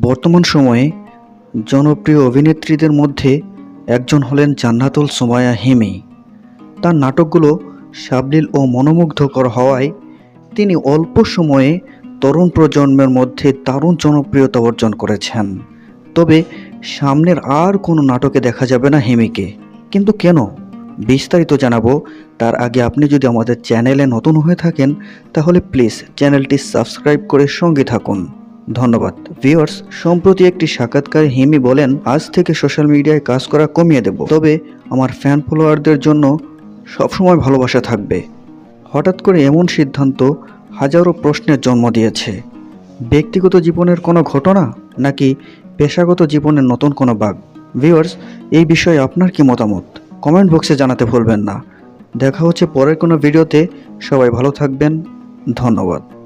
বর্তমান সময়ে জনপ্রিয় অভিনেত্রীদের মধ্যে একজন হলেন জান্নাতুল সোমায়া হিমি। তার নাটকগুলো সাবলীল ও মনোমুগ্ধকর হওয়ায় তিনি অল্প সময়ে তরুণ প্রজন্মের মধ্যে দারুণ জনপ্রিয়তা অর্জন করেছেন। তবে সামনের আর কোনো নাটকে দেখা যাবে না হিমিকে। কিন্তু কেন? বিস্তারিত জানাব। তার আগে আপনি যদি আমাদের চ্যানেলে নতুন হয়ে থাকেন, তাহলে প্লিজ চ্যানেলটি সাবস্ক্রাইব করে সঙ্গে থাকুন। ধন্যবাদ। ভিউয়ার্স, সম্প্রতি একটি সাক্ষাৎকারে হিমি বলেন, আজ থেকে সোশ্যাল মিডিয়ায় কাজ করা কমিয়ে দেব। তবে আমার ফ্যান ফলোয়ারদের জন্য সবসময় ভালোবাসা থাকবে। হঠাৎ করে এমন সিদ্ধান্ত হাজারো প্রশ্নের জন্ম দিয়েছে। ব্যক্তিগত জীবনের কোনো ঘটনা নাকি পেশাগত জীবনের নতুন কোনো বাঘ ভিউয়ার্স, এই বিষয়ে আপনার কি মতামত? কমেন্ট বক্সে জানাতে ভুলবেন না। দেখা হচ্ছে পরের কোনো ভিডিওতে। সবাই ভালো থাকবেন। ধন্যবাদ।